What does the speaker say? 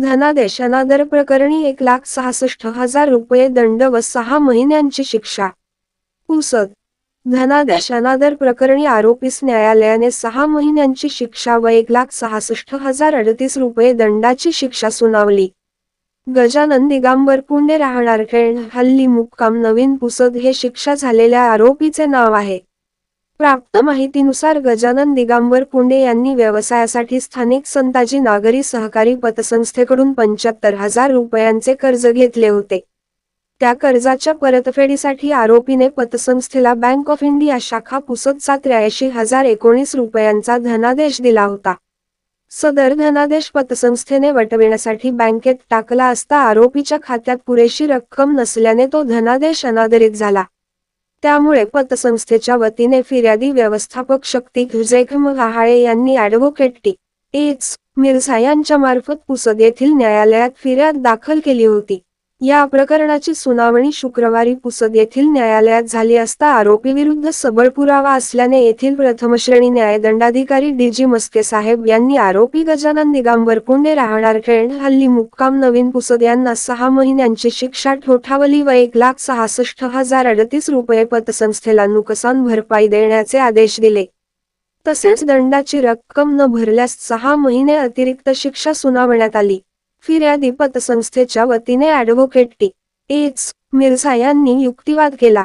धनादेश अनादर प्रकरणी एक लाख सहासष्ट हजार रुपये दंड व सहा महिन्यांची शिक्षा. पुसद. धनादेश अनादर प्रकरणी आरोपीस न्यायालयाने सहा महिन्यांची शिक्षा व एक लाख सहासष्ट हजार अडतीस रुपये दंडाची शिक्षा सुनावली. गजानन दिगांबर पुणे राहणार खेळ हल्ली मुक्काम नवीन पुसद हे शिक्षा झालेल्या आरोपीचे नाव आहे. प्राप्त माहितीनुसार गजानन दिगांबर पुंडे यांनी व्यवसायासाठी स्थानिक संताजी नागरी सहकारी पतसंस्थेकडून पंच्याहत्तर हजार रुपयांचे कर्ज घेतले होते. त्या कर्जाच्या परतफेडीसाठी आरोपीने पतसंस्थेला बँक ऑफ इंडिया शाखा पुसदचा त्र्याऐंशी हजार एकोणीस रुपयांचा धनादेश दिला होता. सदर धनादेश पतसंस्थेने वटविण्यासाठी बँकेत टाकला असता आरोपीच्या खात्यात पुरेशी रक्कम नसल्याने तो धनादेश अनादरित झाला. त्यामुळे पतसंस्थेच्या वतीने फिर्यादी व्यवस्थापक शक्ती घुजेखम रहाळे यांनी ऍडव्होकेट टी. एच. मिर्झा यांच्या मार्फत पुसद येथील न्यायालयात फिर्याद दाखल केली होती. या प्रकरणाची सुनावणी शुक्रवारी पुसद येथील न्यायालयात झाली असता आरोपीविरुद्ध सबळ पुरावा असल्याने येथील प्रथमश्रेणी न्यायदंडाधिकारी डी जी मस्के साहेब यांनी आरोपी गजानन दिगांबर पुंडे राहणार खेळ हल्ली मुक्काम नवीन पुसद यांना सहा महिन्यांची शिक्षा ठोठावली व एक लाख सहासष्ट हजार अडतीस रुपये पतसंस्थेला नुकसान भरपाई देण्याचे आदेश दिले. तसेच दंडाची रक्कम न भरल्यास सहा महिने अतिरिक्त शिक्षा सुनावण्यात आली. फिर्यादी पतसंस्थेच्या वतीने ऍडव्होकेट टी. एच. मिर्झा यांनी युक्तिवाद केला.